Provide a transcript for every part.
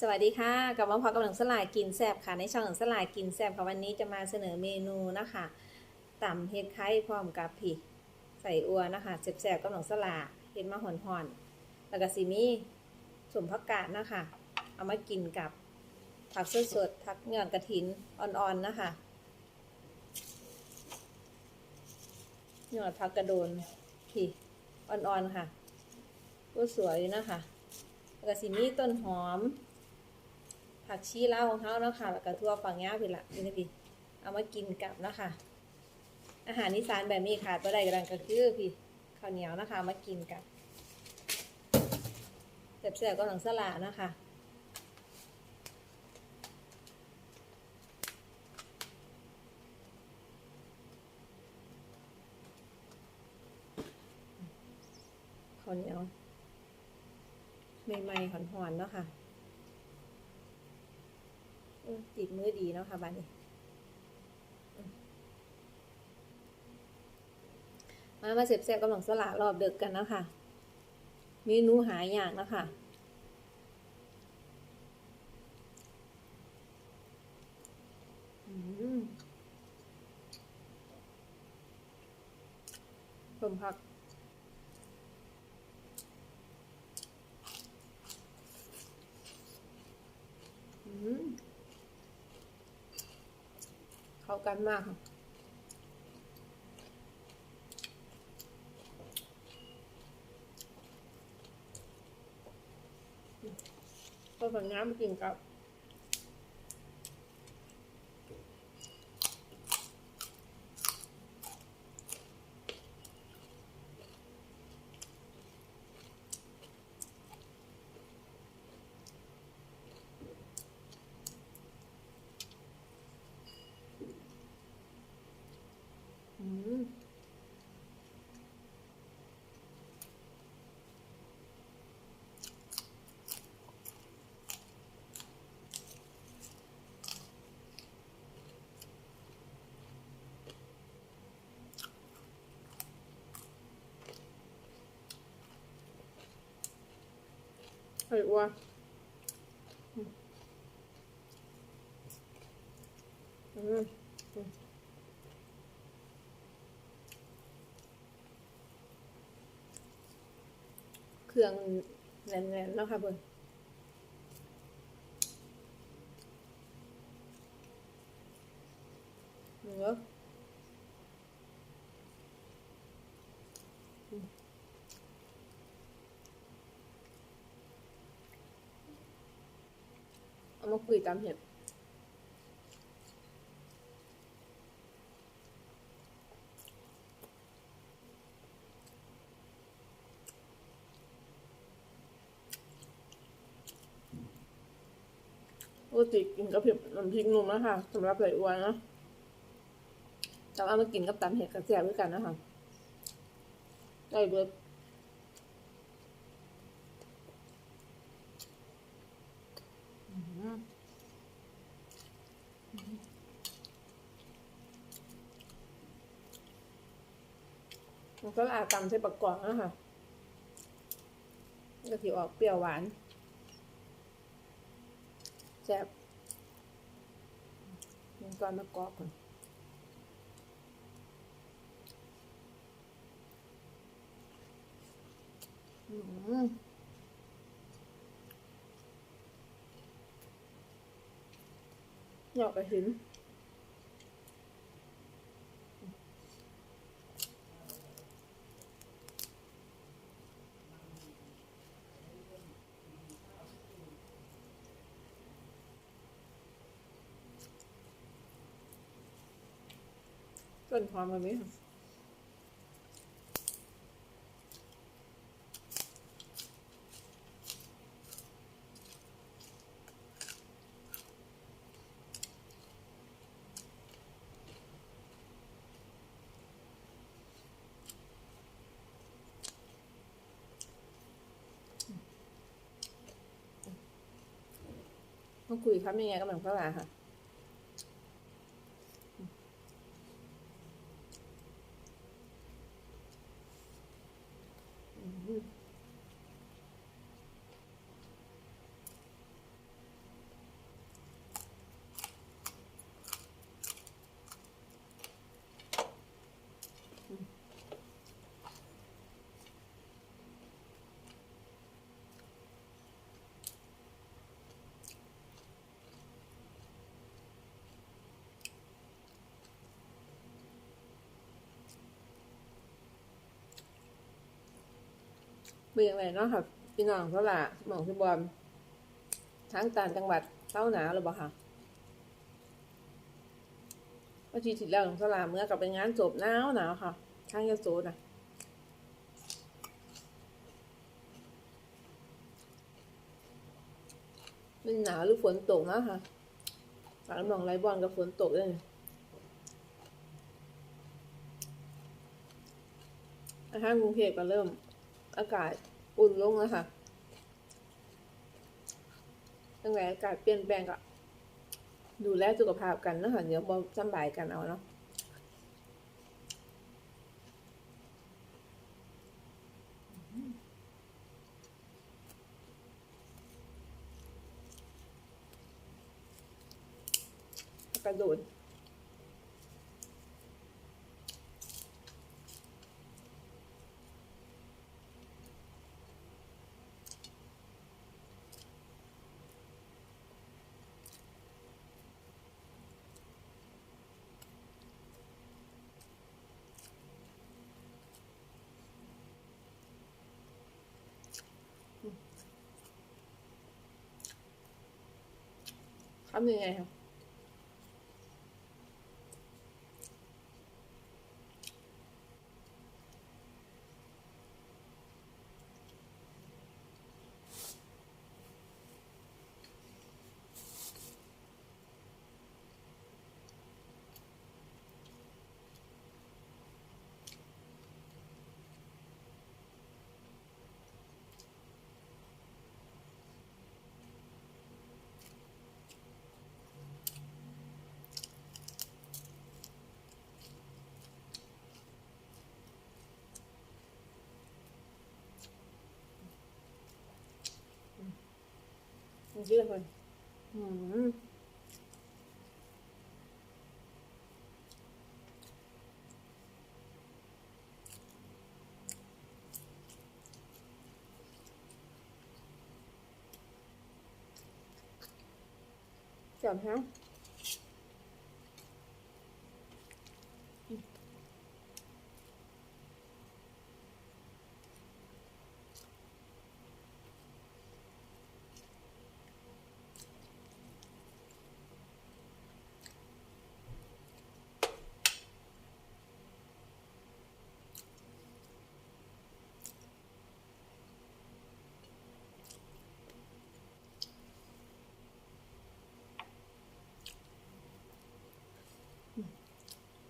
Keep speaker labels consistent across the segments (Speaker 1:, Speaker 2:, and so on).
Speaker 1: สวัสดีค่ะกลับมาพบกับหนังสลายกินแซบค่ะในช่องหนังสลายกินแซบค่ะวันนี้จะมาเสนอเมนูนะคะต่ำเห็ดไข่พร้อมกับผีใส่อัวนะคะแซบๆกับหนังสลาเห็ดมาห่อนๆแล้วก็ซีมีสมผักกาดนะคะ เอามากินกับผักสดๆผักเงือนกระถินอ่อนๆนะคะเนื้อผักกระโดนผีอ่อนๆค่ะก็สวยนะคะแล้วก็สิมีต้นหอม ผักชีลาของเขาเนาะค่ะแล้วก็ทั่วฝังยาวพี่ละนี่นะพี่เอามากินกับเนาะค่ะ อาหารนิสานแบบนี้ค่ะตัวใดกำลังก็คือพี่ข้าวเหนียวนะคะ มากินกับแซ่บๆก็หลังสลานะคะข้าวเหนียวใหม่ๆหอนๆเนาะค่ะ ติดมือดีเนาะค่ะบ้านนี้มามาเสียบแซ่บกำลังสละรอบเดึกกันนะคะเมนูหายอย่างนะคะอืมผมผัก อืม เข้ากันมากค่ะก็ผลน้ำมากินกับ อืม เฮ้ยอ้วนอืมเครื่องแน่นๆเนาะค่ะเพื่อนเนื้อ เอามาคุยตามเห็ดปกติกินกับเผ็ดน้ำพริกหนุ่มนะคะสำหรับไหลอวนนะแต่ว่ามากินกับตำเห็ดกระเจี๊ยบด้วยกันนะคะได้เบิร์ดอื้อหือ ก็อาตำใส่ปักกวางนะคะก็ถือออกเปรี้ยวหวานแซ่บมันก่อนมากอกก่อนอืมหยอกกระหิน ต้นหอมแบบนี้ค่ะมาคุยครับยังไงกับหนังฝรั่งค่ะ อืม เป็นยังไงเนาะค่ะพี่น้องเท่าไหร่หมองพี่บอมทั้งต่างจังหวัดเท่าหนาวหรือเปล่าค่ะวันที่สิบแล้วของสลาเมื่อกลับไปงานจบหนาวหนาวค่ะทั้งยโสนะมันหนาวหรือฝนตกนะค่ะฝากน้ำหนองไรบอลกับฝนตกเลยอาหารกรุงเทพก็เริ่ม อากาศอุ่นลงแล้วค่ะตั้งแต่อากาศเปลี่ยนแปลงก็ดูแลสุขภาพกันนะคะเดี๋ยวบอสำบายกันเอาเนาะกระโดด ทำยั งไงคะมันเยอะเลยอืมจับฮะ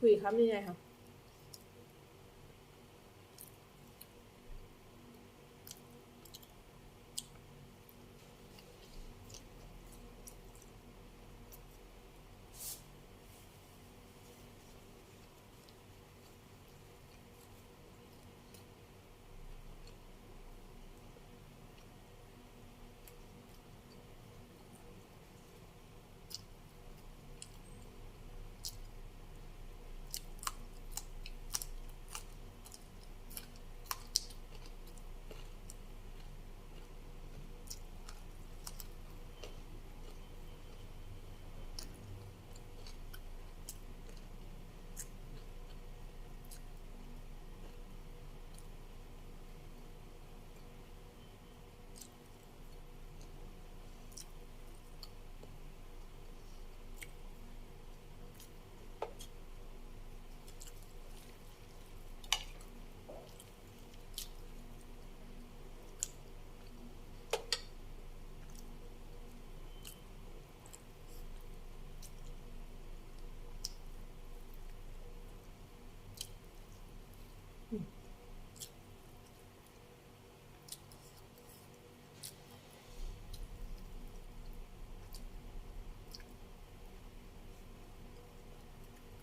Speaker 1: คุยครับยังไงคะ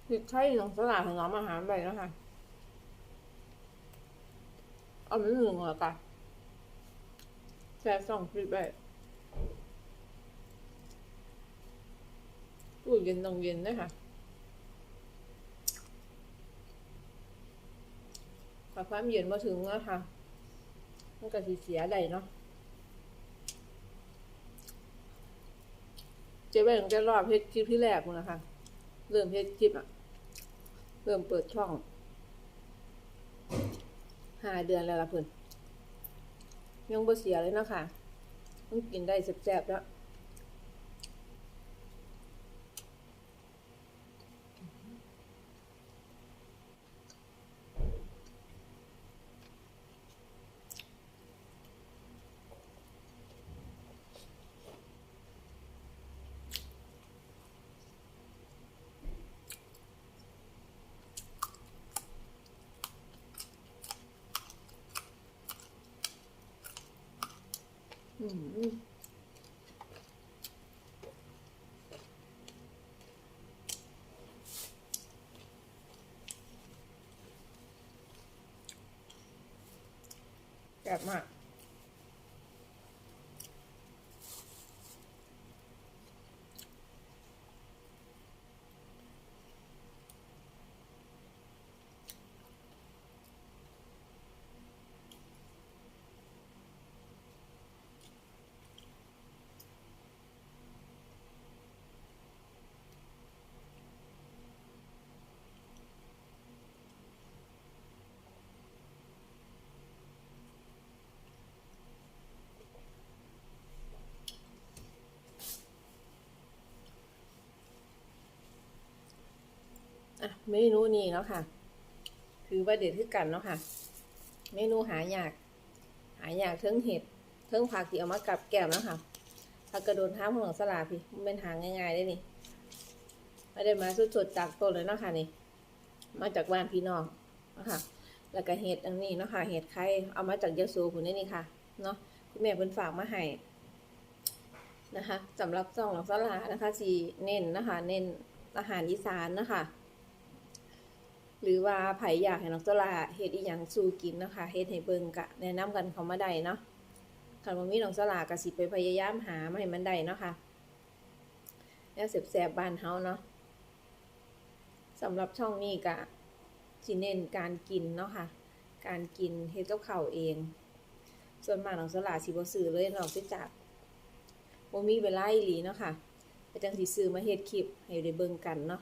Speaker 1: คือใช่หนองสลาของน้องอาหารไปแล้วค่ะเอาไม่หนึ่งเหรอกะแช่สองฟรีไปตู้เย็นตรงเย็นด้วยค่ะพอความเย็นมาถึงแล้วค่ะมันก็สีเสียได้เนาะเจ๊แบงจะรอบเพชรคลิปที่แรกนะคะเริ่มเพชรคลิปอะ เริ่มเปิดช่องห้าเดือนแล้วล่ะเพื่อนยังบ่เสียเลยเนาะค่ะต้องกินได้แซ่บๆแล้ว แซ่บมาก อะ เมนูนี้เนาะค่ะถือว่าเด็ดคือกันเนาะค่ะ เมนูหายาก หายากเทิงเห็ดเทิงผักที่เอามากับแก้มเนาะค่ะผักกระโดนท้าของสลาพี่มันเป็นหางง่ายๆได้นี่ไม่ได้มาสดๆจากต้นเลยเนาะค่ะนี่ มาจากบ้านพี่น้องเนาะค่ะ แล้วก็เห็ดอันนี้เนาะค่ะ เห็ดไข่เอามาจากยะโสคุณนี่นี่ค่ะ เนาะคุณแม่เพิ่นฝากมาให้นะคะสำหรับซองหลังสลานะคะสีเน้นนะคะ เน้นอาหารอีสานนะคะ หรือว่าไผอยากให้น้องสลาเฮ็ดอีหยังสู่กินนะคะเฮ็ดให้เบิ่งกะแนะนำกันเขามาได้เนาะคันบ่มีน้องสลาก็สิไปพยายามหามาให้มันได้เนาะค่ะแล้วแซ่บๆบ้านเฮาเนาะสำหรับช่องนี้ก็สิเน้นการกินเนาะค่ะ การกินเฮ็ดกับข้าวเอง ส่วนมากน้องสลาสิบ่ซื้อเลยนอกจากบ่มีเวลาอีหลีเนาะค่ะก็จังสิซื้อมาเฮ็ดคลิปให้ได้เบิ่งกันเนาะ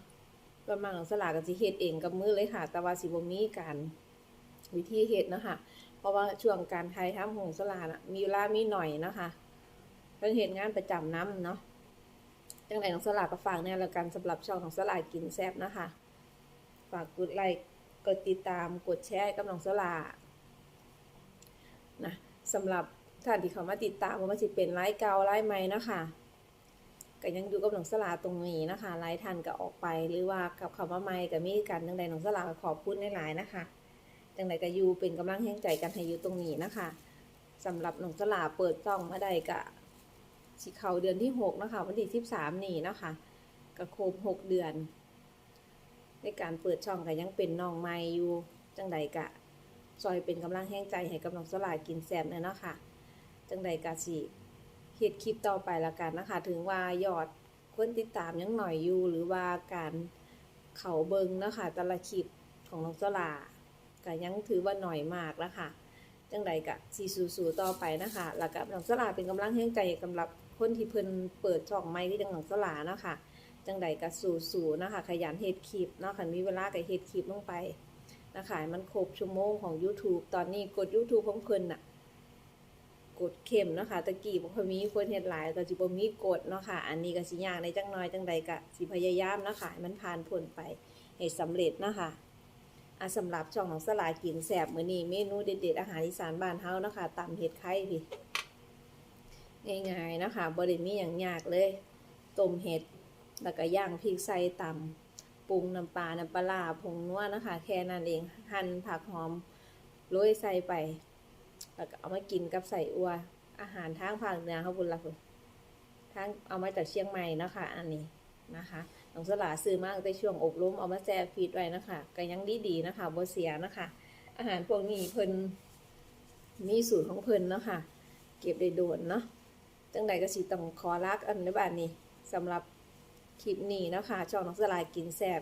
Speaker 1: ประมาณของสลากก็สิเฮ็ดเองกับมือเลยค่ะ แต่ว่าสิบ่มีการวิธีเฮ็ดนะคะเพราะว่าช่วงการถ่ายทำของสลากน่ะมีเวลามีหน่อยนะคะเพิ่งเฮ็ดงานประจำน้ำเนาะจังไดของสลากก็ฝากแน่ล้วกันสำหรับช่องของสลากกินแซ่บนะคะ ฝากกดไลค์กดติดตามกดแชร์กับน้องสลากนะสำหรับท่านที่เขามาติดตามว่ามันสิเป็นไลฟ์เก่าไลฟ์ใหม่นะคะ ก็ยังอยู่กับหนองสลาตรงนี้นะคะไลฟ์ทันก็ออกไปหรือว่ากับคำว่าไม่กับมีกันจังใดหนองสลาขอบคุณหลายๆนะคะจังใดก็อยู่เป็นกำลังแห่งใจกันให้อยู่ตรงนี้นะคะสำหรับหนองสลาเปิดช่องมาได้กะสิเขาเดือนที่หกนะคะวันที่สิบสามนี่นะคะก็ครบหกเดือน ในการเปิดช่องก็ยังเป็นน้องใหม่อยู่จังใดกะซอยเป็นกำลังแห่งใจให้กับหนองสลากินแซ่บเนี่ยเนาะค่ะจังใดกะสิ เฮ็ดคลิปต่อไปละกันนะคะ ถึงว่ายอดคนติดตามยังหน่อยอยู่หรือว่าการเขาเบิงนะคะแต่ละคลิปของน้องสลาก็ยังถือว่าหน่อยมากแล้วค่ะจังใดกะสีสู่ๆต่อไปนะคะแล้วก็น้องสลาเป็นกำลังแห่งใจสำหรับคนที่เพิ่นเปิดช่องใหม่ที่จังน้องสลานะคะจังใดกะสู่ๆนะคะ ขยันเฮ็ดคลิปนะคันมีเวลาก็เฮ็ดคลิปลงไปนะคะมันครบชั่วโมงของ YouTube ตอนนี้กด YouTube ของเพิ่นน่ะ กดเข้มเนาะค่ะตะกี้บ่ค่อยมีคนเฮ็ดหลายก็สิบ่มีกดเนาะค่ะอันนี้ก็สิยากในจังน้อยจังใดก็สิพยายามเนาะค่ะให้มันผ่านพ้นไปให้สำเร็จเนาะค่ะอะสำหรับช่องของสลากินแซ่บมื้อนี้เมนูเด็ดๆอาหารอีสานบ้านเฮาเนาะค่ะตำเห็ดไข่พี่ง่ายๆเนาะค่ะบ่ได้มีหยังยากเลยต้มเห็ดแล้วก็ย่างพริกใส่ตำปรุงน้ำปลาน้ำปลาผงนัวเนาะคะ แค่นั้นเองหั่นผักหอมโรยใส่ไป แล้วก็เอามากินกับใส่อัว อาหารทางภาคเหนือเขาบุญละคุณทางเอามาจากเชียงใหม่นะคะ อันนี้นะคะน้องสลาซื้อมากในช่วงอบรมเอามาแจกฟีดไว้นะคะก็ยังดีดีนะคะบ่เสียนะคะ อาหารพวกนี้เพิ่นมีสูตรของเพิ่นเนาะค่ะ เก็บได้โดนเนาะจังใดก็สิต้องขอรักอันในบ้านนี้สำหรับคลิปนี้เนาะค่ะช่องน้องสลายกินแซบ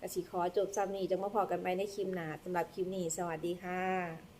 Speaker 1: กสิขอจบซ้ำนี้จังมาพอกันไปในคลิปหน้าสำหรับคลิปนี้ สวัสดีค่ะ